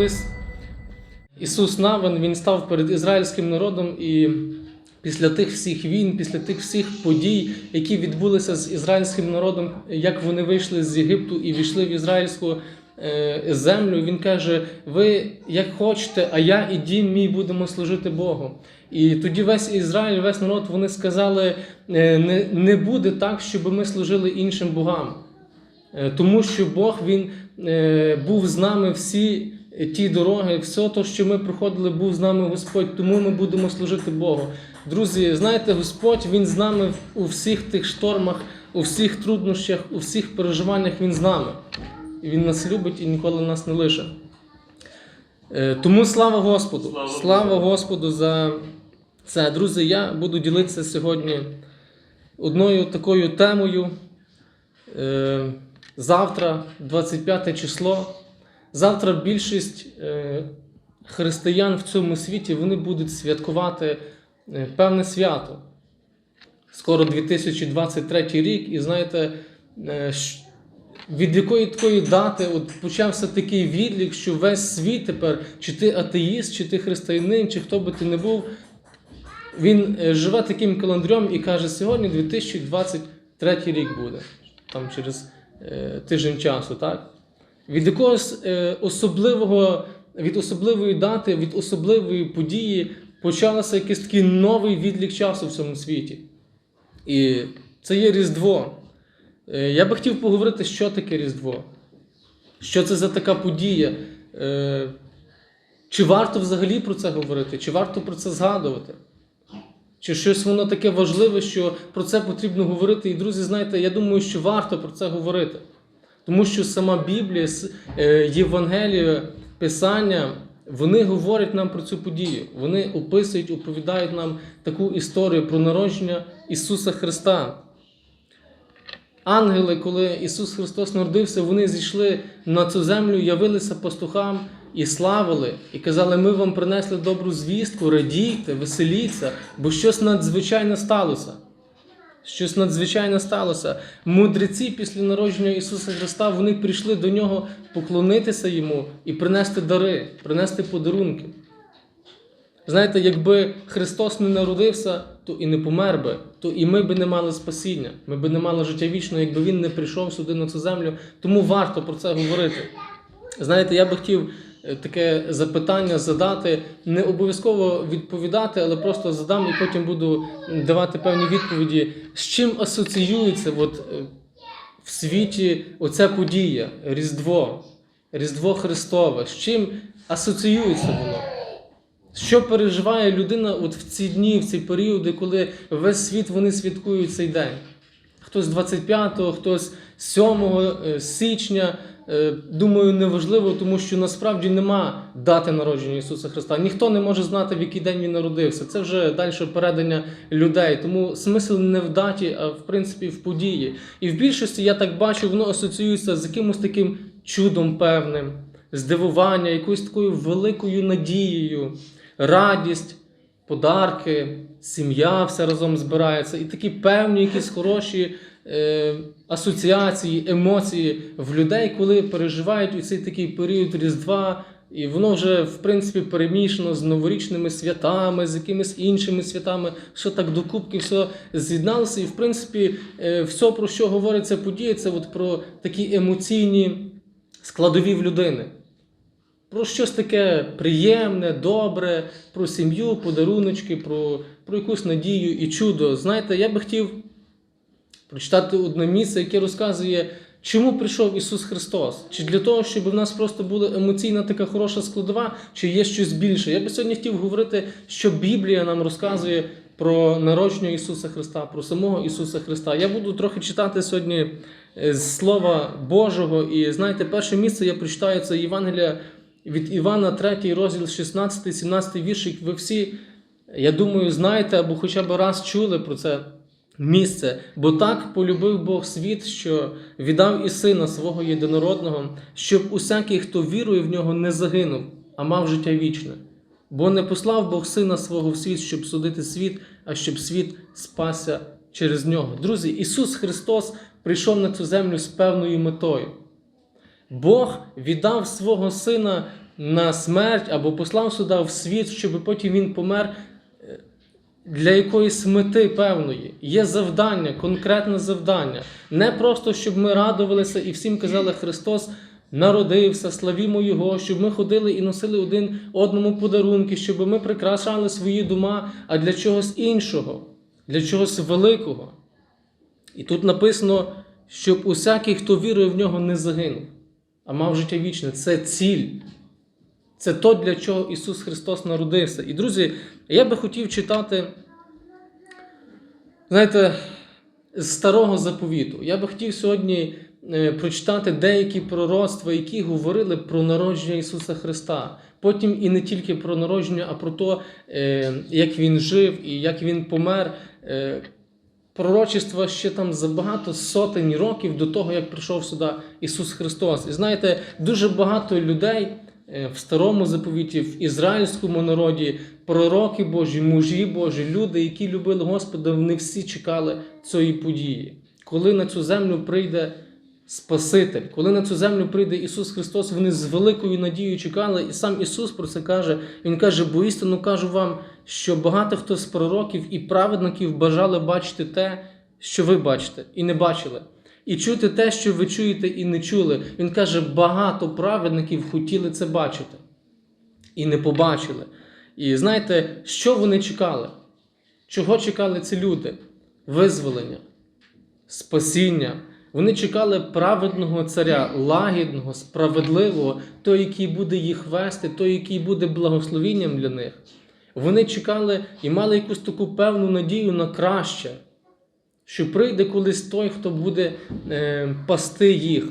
колись Ісус Навин він став перед ізраїльським народом і після тих всіх війн, після тих всіх подій, які відбулися з ізраїльським народом, як вони вийшли з Єгипту і війшли в ізраїльську е, землю, він каже: Ви як хочете, а я і дім мій будемо служити Богу. І тоді весь Ізраїль, весь народ, вони сказали: е, не, не буде так, щоб ми служили іншим богам. Е, Тому що Бог Він був з нами всі ті дороги, все те, що ми проходили, був з нами Господь, тому ми будемо служити Богу. Друзі, знаєте, Господь Він з нами у всіх тих штормах, у всіх труднощах, у всіх переживаннях Він з нами. Він нас любить і ніколи нас не лише. Е, Тому слава Господу! Слава Слава Господу за це. Друзі, я буду ділитися сьогодні одною такою темою. Е, Завтра, 25 число. Завтра більшість е, християн в цьому світі вони будуть святкувати е, певне свято. Скоро 2023 рік, і знаєте, е, від якої такої дати от почався такий відлік, що весь світ тепер, чи ти атеїст, чи ти християнин, чи хто би ти не був, він живе таким календарем і каже, сьогодні 2023 рік буде, там через тиждень часу, так? Від якогось е, особливого, від особливої дати, від особливої події почався якийсь такий новий відлік часу в цьому світі. І це є Різдво. Е, Я би хотів поговорити, що таке Різдво. Що це за така подія? Е, Чи варто взагалі про це говорити? Чи варто про це згадувати? Чи щось воно таке важливе, що про це потрібно говорити? І, друзі, знаєте, я думаю, що варто про це говорити. Тому що сама Біблія, е, Євангелія, Писання, вони говорять нам про цю подію. Вони описують, оповідають нам таку історію про народження Ісуса Христа. Ангели, коли Ісус Христос народився, вони зійшли на цю землю, явилися пастухам і славили, і казали: Ми вам принесли добру звістку, радійте, веселіться, бо щось надзвичайне сталося. Щось надзвичайне сталося. Мудреці після народження Ісуса Христа вони прийшли до Нього поклонитися Йому і принести дари, принести подарунки. Знаєте, якби Христос не народився, то і не помер би, то і ми би не мали спасіння, ми би не мали життя вічного, якби Він не прийшов сюди на цю землю. Тому варто про це говорити. Знаєте, я би хотів таке запитання задати, не обов'язково відповідати, але просто задам і потім буду давати певні відповіді. З чим асоціюється от, е, в світі оця подія, Різдво, Різдво Христове? З чим асоціюється воно? Що переживає людина от в ці дні, в ці періоди, коли весь світ вони святкують цей день? Хтось 25-го, хтось 7 е, січня. Е, Думаю, неважливо, тому що насправді нема дати народження Ісуса Христа. Ніхто не може знати, в який день Він народився. Це вже далі передання людей. Тому смисл не в даті, а в принципі в події. І в більшості я так бачу, воно асоціюється з якимось таким чудом певним, здивування, якоюсь такою великою надією, радість, подарки, сім'я все разом збирається, і такі певні якісь хороші е, асоціації, емоції в людей, коли переживають у цей такий період Різдва. І воно вже в принципі перемішано з новорічними святами, з якимись іншими святами, що так докупки все з'єдналося. І в принципі, е, все, про що говориться подія, це от про такі емоційні складові в людини. Про щось таке приємне, добре, про сім'ю, подаруночки, про, про якусь надію і чудо. Знаєте, я би хотів прочитати одне місце, яке розказує, чому прийшов Ісус Христос. Чи для того, щоб в нас просто була емоційна така хороша складова, чи є щось більше. Я би сьогодні хотів говорити, що Біблія нам розказує про народження Ісуса Христа, про самого Ісуса Христа. Я буду трохи читати сьогодні е, з Слова Божого. І знаєте, перше місце я прочитаю це Євангелія від Івана, 3 розділ 16, 17 віршик. Ви всі, я думаю, знаєте або хоча б раз чули про це місце. Бо так полюбив Бог світ, що віддав і сина свого єдинородного, щоб усякий, хто вірує в нього, не загинув, а мав життя вічне. Бо не послав Бог сина свого в світ, щоб судити світ, а щоб світ спасся через нього. Друзі, Ісус Христос прийшов на цю землю з певною метою. Бог віддав свого сина на смерть або послав сюди в світ, щоб потім він помер для якоїсь мети певної. Є завдання, конкретне завдання. Не просто, щоб ми радувалися і всім казали Христос. Народився, славімо Його, щоб ми ходили і носили один одному подарунки, щоб ми прикрашали свої дома, а для чогось іншого, для чогось великого. І тут написано, щоб усякий, хто вірує в нього, не загинув, а мав життя вічне. Це ціль. Це то, для чого Ісус Христос народився. І, друзі, я би хотів читати, знаєте, з старого заповіту. Я би хотів сьогодні е, прочитати деякі пророцтва, які говорили про народження Ісуса Христа. Потім і не тільки про народження, а про те, як Він жив і як Він помер. Е, Пророчества ще там за багато сотень років до того, як прийшов сюди Ісус Христос. І знаєте, дуже багато людей в старому заповіті, в ізраїльському народі, пророки Божі, мужі Божі, люди, які любили Господа, вони всі чекали цієї події. Коли на цю землю прийде Спаситель, коли на цю землю прийде Ісус Христос, вони з великою надією чекали, і сам Ісус про це каже. Він каже: бо істину кажу вам, що багато хто з пророків і праведників бажали бачити те, що ви бачите, і не бачили, і чути те, що ви чуєте, і не чули. Він каже, багато праведників хотіли це бачити і не побачили. І знаєте, що вони чекали? Чого чекали ці люди? Визволення, спасіння. Вони чекали праведного царя, лагідного, справедливого, той, який буде їх вести, той, який буде благословінням для них. Вони чекали і мали якусь таку певну надію на краще, що прийде колись той, хто буде е, пасти їх.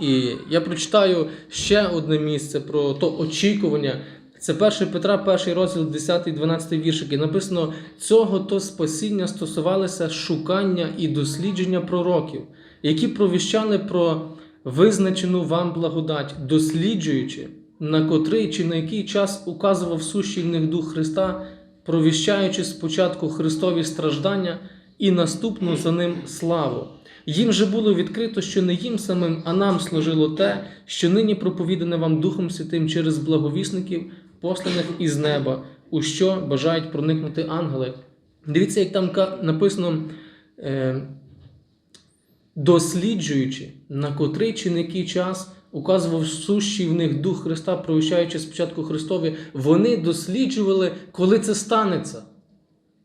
І я прочитаю ще одне місце про то очікування. Це 1 Петра, перший розділ, 10-12 віршик. І написано: цього то спасіння стосувалося шукання і дослідження пророків, які провіщали про визначену вам благодать, досліджуючи, на котрий чи на який час указував сущий них Дух Христа, провіщаючи спочатку Христові страждання і наступну за ним славу. Їм же було відкрито, що не їм самим, а нам служило те, що нині проповідане вам Духом Святим через благовісників, посланих із неба, у що бажають проникнути ангели. Дивіться, як там написано, е, досліджуючи, на котрий чи на який час указував сущий в них Дух Христа, провіщаючи спочатку Христові, вони досліджували, коли це станеться.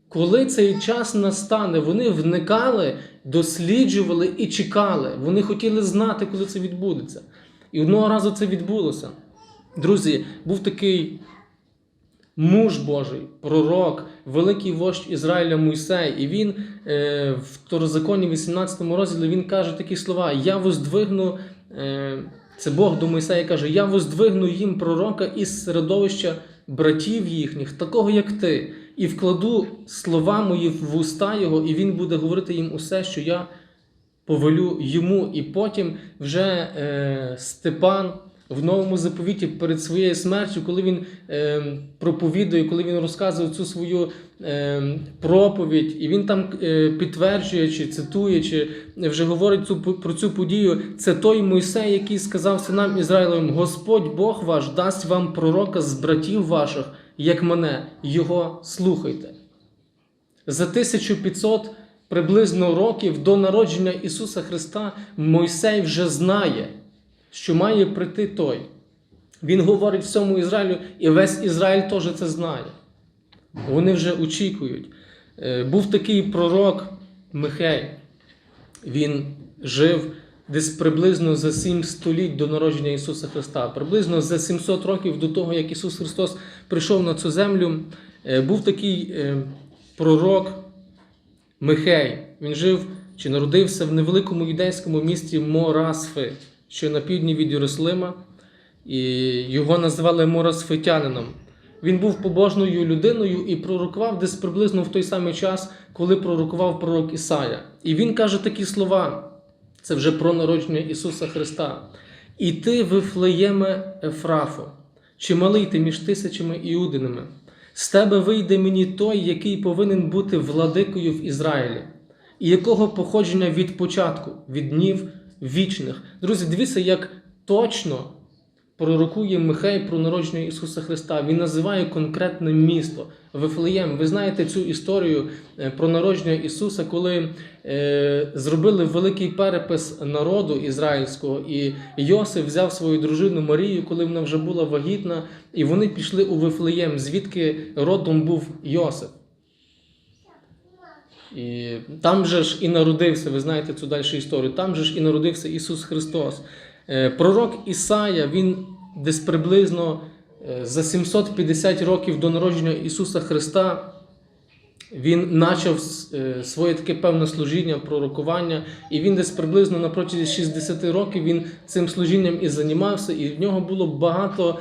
Коли цей час настане, вони вникали, досліджували і чекали. Вони хотіли знати, коли це відбудеться. І одного разу це відбулося. Друзі, був такий муж Божий, пророк, великий вождь Ізраїля Мойсей. І він е, в Второзаконі, 18 розділі, він каже такі слова: Я воздвигну. Е, це Бог до Мойсея каже: Я воздвигну їм пророка із середовища братів їхніх, такого як ти, і вкладу слова мої в уста його, і він буде говорити їм усе, що я повелю йому. І потім вже е, Степан в новому заповіті перед своєю смертю, коли він е, проповідує, коли він розказує цю свою е, проповідь, і він там е, підтверджує, чи цитує, чи вже говорить цю, про цю подію, це той Мойсей, який сказав синам Ізраїлевим: Господь Бог ваш дасть вам пророка з братів ваших, як мене, його слухайте. За 1500 приблизно років до народження Ісуса Христа Мойсей вже знає, що має прийти той. Він говорить всьому Ізраїлю, і весь Ізраїль теж це знає. Вони вже очікують. Е, Був такий пророк Михей. Він жив десь приблизно за 7 століть до народження Ісуса Христа. Приблизно за 700 років до того, як Ісус Христос прийшов на цю землю, е, був такий е, пророк Михей. Він жив чи народився в невеликому юдейському місті Морасфи, що на півдні від Єрусалима, і його називали Морасфитянином. Він був побожною людиною і пророкував десь приблизно в той самий час, коли пророкував пророк Ісая. І він каже такі слова: це вже про народження Ісуса Христа. І ти, Вифлеєме Ефрафо, чималий ти між тисячами іудинами. З тебе вийде мені той, який повинен бути владикою в Ізраїлі, і якого походження від початку, від днів вічних. Друзі, дивіться, як точно пророкує Михей про народження Ісуса Христа. Він називає конкретне місто Вифлеєм. Ви знаєте цю історію е, про народження Ісуса, коли е, зробили великий перепис народу ізраїльського, і Йосиф взяв свою дружину Марію, коли вона вже була вагітна, і вони пішли у Вифлеєм, звідки родом був Йосиф. І там же ж і народився, ви знаєте цю далі історію. Там же ж і народився Ісус Христос. Е, Пророк Ісая, він десь приблизно е, за 750 років до народження Ісуса Христа. Він почав е, своє таке певне служіння, пророкування, і він десь приблизно на протязі 60 років він цим служінням і займався, і в нього було багато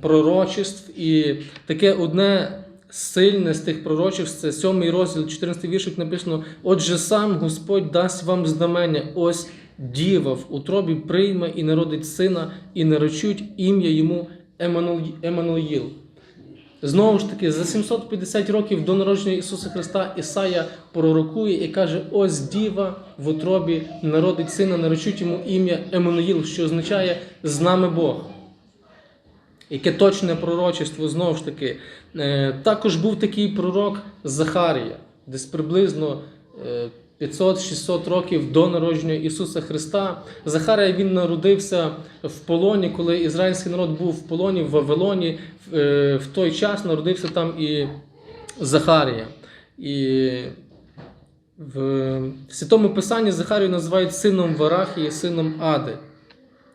пророчеств. І таке одне сильне з тих пророчеств, це 7 розділ, 14 віршик написано: Отже, сам Господь дасть вам знамення, ось діва в утробі прийме і народить сина, і наречуть ім'я йому Еммануїл. Знову ж таки, за 750 років до народження Ісуса Христа Ісая пророкує і каже: ось діва в утробі народить сина, наречуть йому ім'я Еммануїл, що означає з нами Бог. Яке точне пророчество, знову ж таки. Е, Також був такий пророк Захарія, десь приблизно е, 500-600 років до народження Ісуса Христа. Захарія він народився в полоні, коли ізраїльський народ був в полоні в Вавилоні. В, е, той час народився там і Захарія. І в Святому Писанні Захарію називають сином Варахії, сином Ади.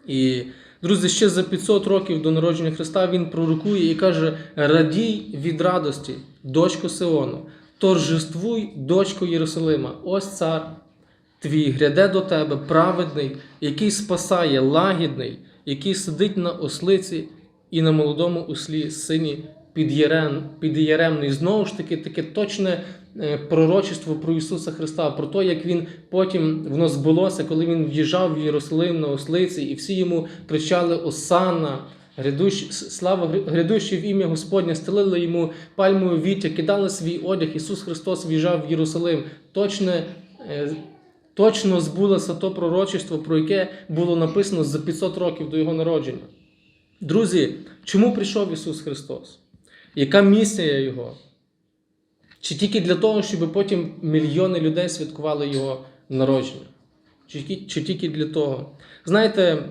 І, друзі, ще за 500 років до народження Христа він пророкує і каже: Радій від радості, дочко Сиону, торжествуй, дочко Єрусалима, ось цар твій гряде до тебе, праведний, який спасає, лагідний, який сидить на ослиці і на молодому услі сині під'єрем, під'єремний. Знову ж таки, таке точне е, пророчество про Ісуса Христа, про те, як Він потім воно збулося, коли Він в'їжджав в Єрусалим на ослиці, і всі йому кричали Осанна. Грядущ, слава грядущі в ім'я Господнє, стелили йому пальмове віття, кидали свій одяг. Ісус Христос в'їжджав в Єрусалим. Точне, е, точно збулося то пророчество, про яке було написано за 500 років до Його народження. Друзі, чому прийшов Ісус Христос? Яка місія Його? Чи тільки для того, щоб потім мільйони людей святкували Його народження? Чи, чи тільки для того? Знаєте,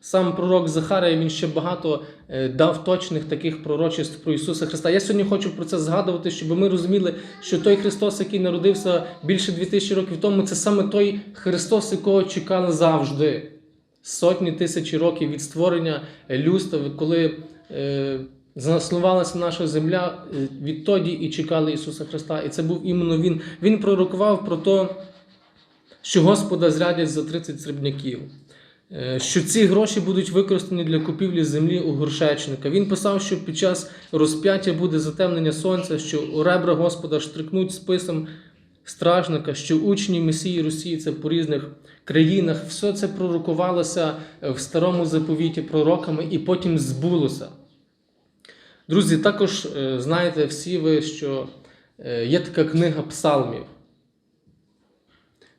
сам пророк Захарія він ще багато е, дав точних таких пророчеств про Ісуса Христа. Я сьогодні хочу про це згадувати, щоб ми розуміли, що той Христос, який народився більше 2000 років тому, це саме той Христос, якого чекали завжди. Сотні тисячі років від створення людства, коли е, заснувалася наша земля, е, відтоді і чекали Ісуса Христа. І це був іменно Він. Він пророкував про те, що Господа зрядять за 30 срібняків. Е, Що ці гроші будуть використані для купівлі землі у горшечника. Він писав, що під час розп'яття буде затемнення сонця, що у ребра Господа штрикнуть списом стражника, що учні Месії Росії це по різних країнах. Все це пророкувалося в старому заповіті пророками і потім збулося. Друзі, також е, знаєте всі ви, що е, є така книга псалмів.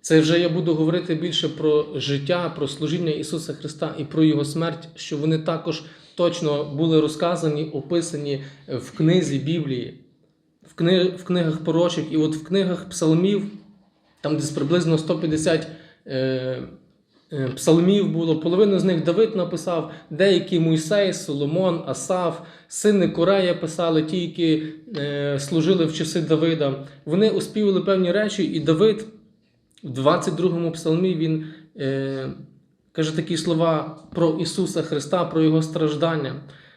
Це вже я буду говорити більше про життя, про служіння Ісуса Христа і про Його смерть, що вони також точно були розказані, описані в книзі Біблії, в, кни... в книгах пророчих. І от в книгах псалмів, там десь приблизно 150 е... е, псалмів було, половину з них Давид написав, деякі Мойсей, Соломон, Асаф, сини Корея писали, ті, які е... служили в часи Давида. Вони оспівали певні речі, і Давид. В 22-му псалмі він е, каже такі слова про Ісуса Христа, про Його страждання.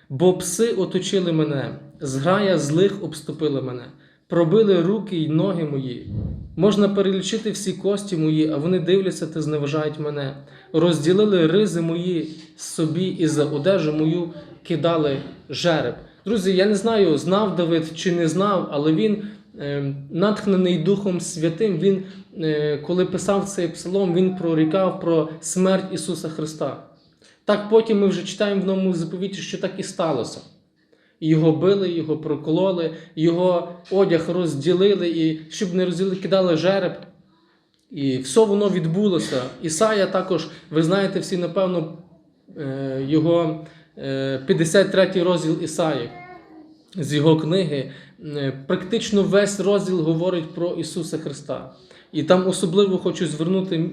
Бо пси оточили мене, зграя злих обступила мене, пробили руки й ноги мої. Можна перелічити всі кості мої, а вони дивляться та зневажають мене. Розділили ризи мої собі і за одежу мою кидали жереб. Друзі, я не знаю, знав Давид чи не знав, але він натхнений Духом Святим, він, е, коли писав цей псалом, він прорікав про смерть Ісуса Христа. Так потім ми вже читаємо в новому заповіті, що так і сталося. Його били, його прокололи, його одяг розділили, і щоб не розділили, кидали жереб. І все воно відбулося. Ісая також, ви знаєте, всі, напевно, е, його е, 53 розділ Ісаї з його книги, е, практично весь розділ говорить про Ісуса Христа. І там особливо хочу звернути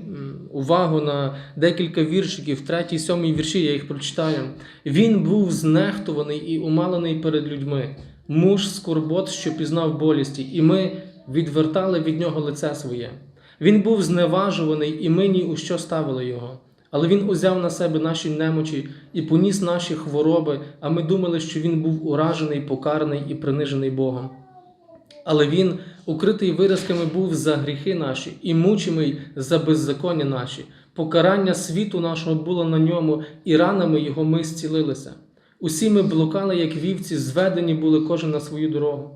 увагу на декілька віршиків, третій, сьомий вірші, я їх прочитаю. Він був знехтуваний і умалений перед людьми, муж скорбот, що пізнав болісті, і ми відвертали від нього лице своє. Він був зневажуваний, і ми ні у що ставили його. Але він узяв на себе наші немочі і поніс наші хвороби, а ми думали, що він був уражений, покараний і принижений Богом. Але він, укритий виразками, був за гріхи наші і мучимий за беззаконня наші. Покарання світу нашого було на ньому, і ранами його ми зцілилися. Усі ми блукали, як вівці, зведені були кожен на свою дорогу.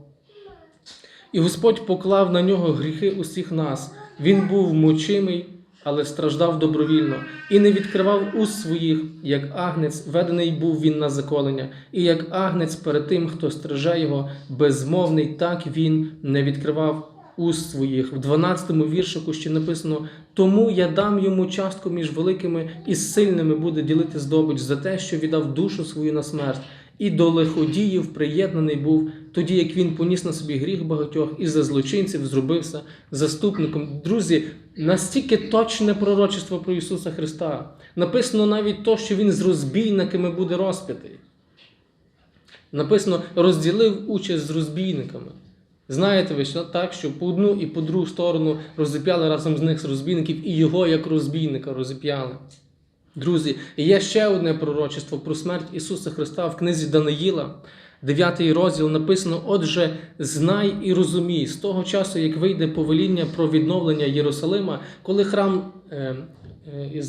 І Господь поклав на нього гріхи усіх нас. Він був мучимий, але страждав добровільно, і не відкривав уст своїх, як агнець, ведений був він на заколення, і як агнець перед тим, хто стриже його, безмовний, так він не відкривав уст своїх. В 12-му віршику ще написано: тому я дам йому частку між великими і сильними буде ділити здобич за те, що віддав душу свою на смерть. І до лиходіїв приєднаний був, тоді як він поніс на собі гріх багатьох і за злочинців зробився заступником. Друзі, настільки точне пророчество про Ісуса Христа. Написано навіть то, що Він з розбійниками буде розп'ятий. Написано, розділив участь з розбійниками. Знаєте ви, що так, що по одну і по другу сторону розіп'яли разом з них з розбійників, і його як розбійника розіп'яли. Друзі, є ще одне пророчество про смерть Ісуса Христа в книзі Даниїла, 9 розділ написано: Отже, знай і розумій, з того часу, як вийде повеління про відновлення Єрусалима, коли храм е,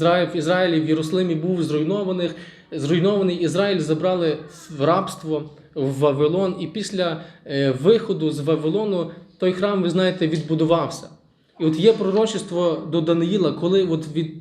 е, в Ізраїлі в Єрусалимі був зруйнований, зруйнований, Ізраїль забрали в рабство в Вавилон, і після е, виходу з Вавилону той храм, ви знаєте, відбудувався. І от є пророчество до Даниїла, коли от від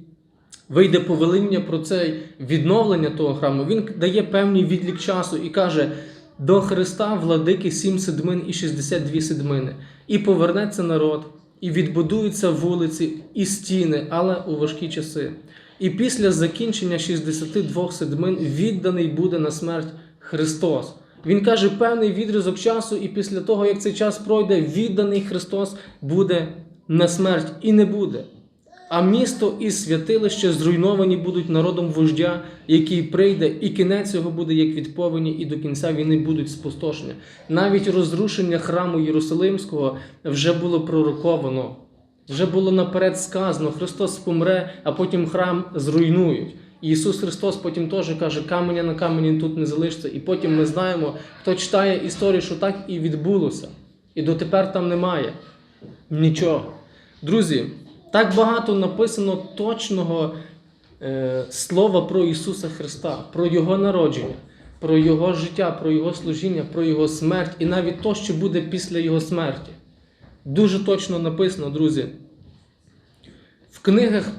вийде повеління про це відновлення того храму, він дає певний відлік часу і каже: до Христа владики сім седмин і 62 седмини, і повернеться народ, і відбудуються вулиці і стіни, але у важкі часи. І після закінчення 62 седмин відданий буде на смерть Христос. Він каже певний відрізок часу, і після того, як цей час пройде, відданий Христос буде на смерть і не буде. А місто і святилище зруйновані будуть народом вождя, який прийде, і кінець його буде як від повені, і до кінця війни будуть спустошення. Навіть розрушення храму Єрусалимського вже було пророковано, вже було наперед сказано: Христос помре, а потім храм зруйнують. І Ісус Христос потім теж каже, каменя на камені тут не залишиться. І потім ми знаємо, хто читає історію, що так і відбулося. І дотепер там немає нічого. Друзі. Так багато написано точного е, слова про Ісуса Христа, про Його народження, про Його життя, про Його служіння, про Його смерть і навіть то, що буде після Його смерті. Дуже точно написано, друзі. В книгах,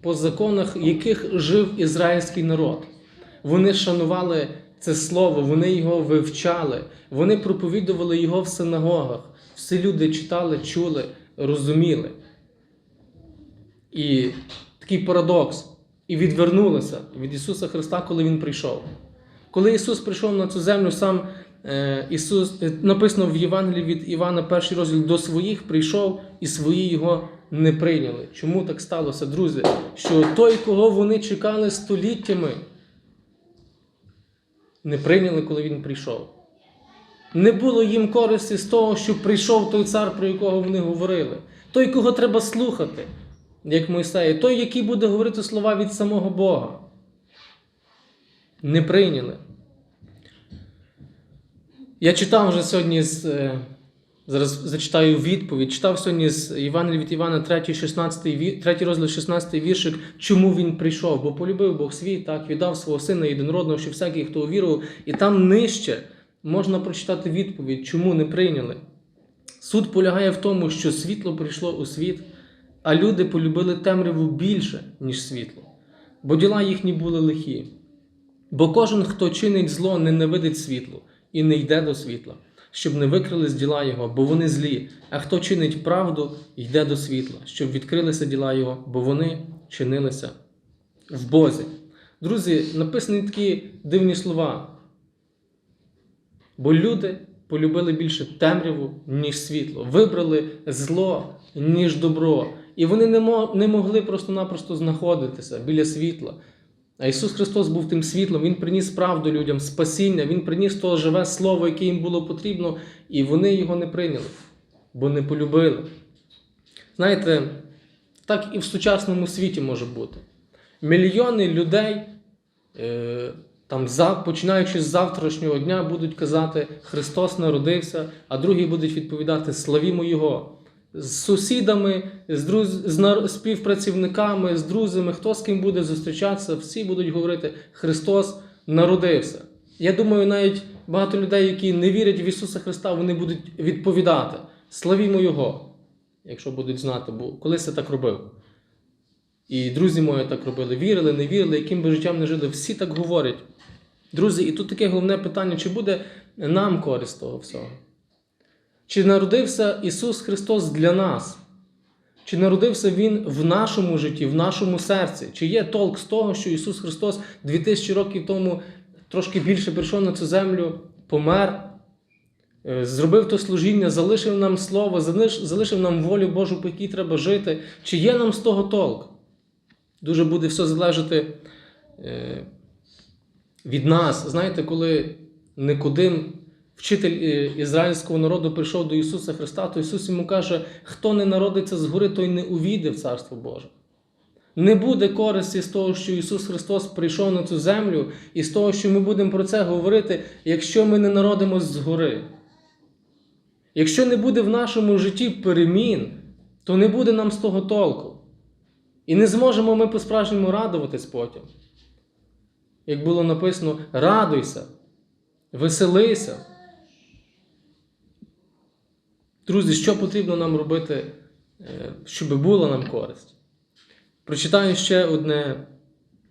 по законах, яких жив ізраїльський народ. Вони шанували це слово, вони його вивчали, вони проповідували його в синагогах. Всі люди читали, чули, розуміли. І такий парадокс. І відвернулися від Ісуса Христа, коли Він прийшов. Коли Ісус прийшов на цю землю, сам е, Ісус е, написано в Євангелії від Івана, перший розділ до своїх прийшов, і свої його не прийняли. Чому так сталося, друзі? Що той, кого вони чекали століттями, не прийняли, коли він прийшов. Не було їм користі з того, що прийшов той цар, про якого вони говорили. Той, кого треба слухати як Мойсея, той, який буде говорити слова від самого Бога. Не прийняли. Я читав вже сьогодні з. е, Зараз зачитаю відповідь. Читав сьогодні з Євангелія від Івана 3, 16, 3 розділ 16 віршик, чому він прийшов, бо полюбив Бог світ, так, віддав свого сина єдинородного, що всякий, хто увірував, і там нижче можна прочитати відповідь, чому не прийняли. Суд полягає в тому, що світло прийшло у світ, а люди полюбили темряву більше, ніж світло, бо діла їхні були лихі. Бо кожен, хто чинить зло, ненавидить світло і не йде до світла, щоб не викрились діла його, бо вони злі. А хто чинить правду, йде до світла, щоб відкрилися діла його, бо вони чинилися в Бозі. Друзі, написані такі дивні слова. Бо люди полюбили більше темряву, ніж світло, вибрали зло, ніж добро. І вони не, могли просто-напросто знаходитися біля світла. А Ісус Христос був тим світлом, Він приніс правду людям, спасіння, Він приніс то живе слово, яке їм було потрібно, і вони його не прийняли, бо не полюбили. Знаєте, так і в сучасному світі може бути. Мільйони людей, е, там, починаючи з завтрашнього дня, будуть казати, Христос народився, а другі будуть відповідати Славімо Його. З сусідами, з, друз... з нар- співпрацівниками, з друзями, хто з ким буде зустрічатися, всі будуть говорити, Христос народився. Я думаю, навіть багато людей, які не вірять в Ісуса Христа, вони будуть відповідати Славімо Його, якщо будуть знати, бо колись я так робив. І друзі мої так робили, вірили, не вірили, яким би життям не жили, всі так говорять. Друзі, і тут таке головне питання: чи буде нам користь того всього? Чи народився Ісус Христос для нас? Чи народився Він в нашому житті, в нашому серці? Чи є толк з того, що Ісус Христос 2000 років тому трошки більше прийшов на цю землю, помер, е, зробив то служіння, залишив нам слово, залишив нам волю Божу, по якій треба жити? Чи є нам з того толк? Дуже буде все залежати е, від нас. Знаєте, коли Никодим, вчитель е, ізраїльського народу, прийшов до Ісуса Христа, то Ісус йому каже: хто не народиться згори, той не увійде в Царство Боже. Не буде користі з того, що Ісус Христос прийшов на цю землю, і з того, що ми будемо про це говорити, якщо ми не народимось згори. Якщо не буде в нашому житті перемін, то не буде нам з того толку. І не зможемо ми по-справжньому радуватись потім. Як було написано, радуйся, веселися. Друзі, що потрібно нам робити, е, щоб була нам користь? Прочитаю ще одне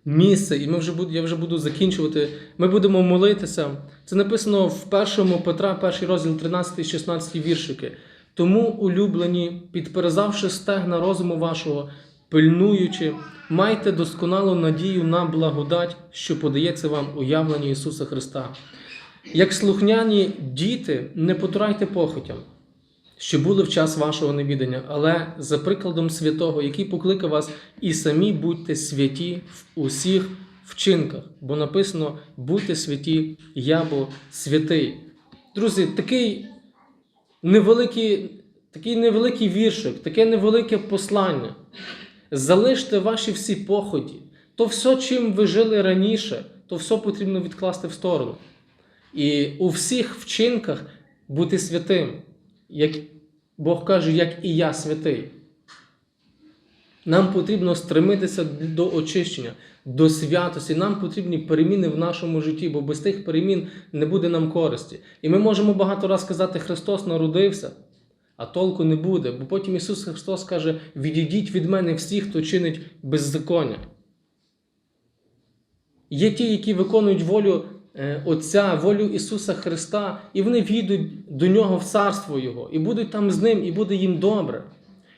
місце, і ми вже буд- я вже буду закінчувати. Ми будемо молитися. Це написано в 1 Петра, перший розділ 13-16 віршики. Тому, улюблені, підперезавши стегна розуму вашого, пильнуючи, майте досконалу надію на благодать, що подається вам уявлення Ісуса Христа. Як слухняні діти, не потурайте похотям, що були в час вашого невідання, але за прикладом святого, який покликав вас, і самі будьте святі в усіх вчинках, бо написано будьте святі, я бо святий. Друзі, такий невеликий, такий невеликий віршик, таке невелике послання. Залиште ваші всі поході. То все, чим ви жили раніше, то все потрібно відкласти в сторону. І у всіх вчинках бути святим, як Бог каже, як і я святий. Нам потрібно стремитися до очищення, до святості. Нам потрібні переміни в нашому житті, бо без тих перемін не буде нам користі. І ми можемо багато раз сказати, Христос народився, а толку не буде. Бо потім Ісус Христос каже: відійдіть від мене всі, хто чинить беззаконня. Є ті, які виконують волю Отця, волю Ісуса Христа, і вони війдуть до Нього в царство Його, і будуть там з Ним, і буде їм добре.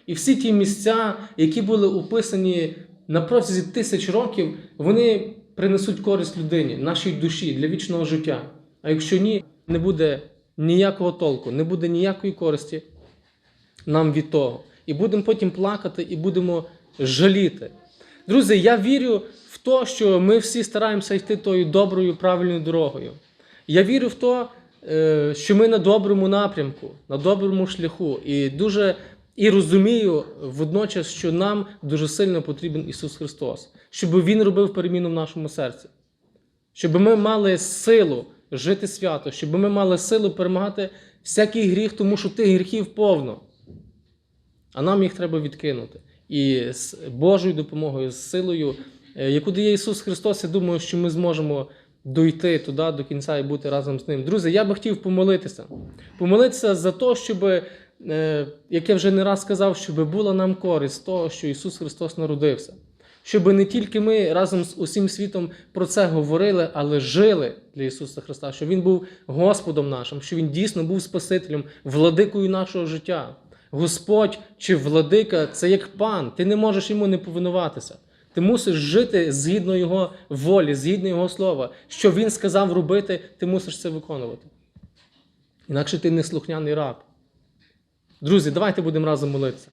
І всі ті місця, які були описані на протязі тисяч років, вони принесуть користь людині, нашій душі для вічного життя. А якщо ні, не буде ніякого толку, не буде ніякої користі нам від того. І будемо потім плакати, і будемо жаліти. Друзі, я вірю те, що ми всі стараємося йти тою доброю, правильною дорогою. Я вірю в те, е, що ми на доброму напрямку, на доброму шляху. І дуже і розумію водночас, що нам дуже сильно потрібен Ісус Христос, щоб Він робив переміну в нашому серці, щоб ми мали силу жити свято, щоб ми мали силу перемагати всякий гріх, тому що тих гріхів повно. А нам їх треба відкинути. І з Божою допомогою, з силою, яку дає Ісус Христос, я думаю, що ми зможемо дойти туди до кінця і бути разом з Ним. Друзі, я би хотів помолитися. Помолитися за те, щоб, е, як я вже не раз сказав, щоб була нам користь того, що Ісус Христос народився. Щоб не тільки ми разом з усім світом про це говорили, але жили для Ісуса Христа, що Він був Господом нашим, що Він дійсно був Спасителем, владикою нашого життя. Господь чи владика це як пан, ти не можеш йому не повинуватися. Ти мусиш жити згідно Його волі, згідно Його слова. Що Він сказав робити, ти мусиш це виконувати. Інакше ти не слухняний раб. Друзі, давайте будемо разом молитися.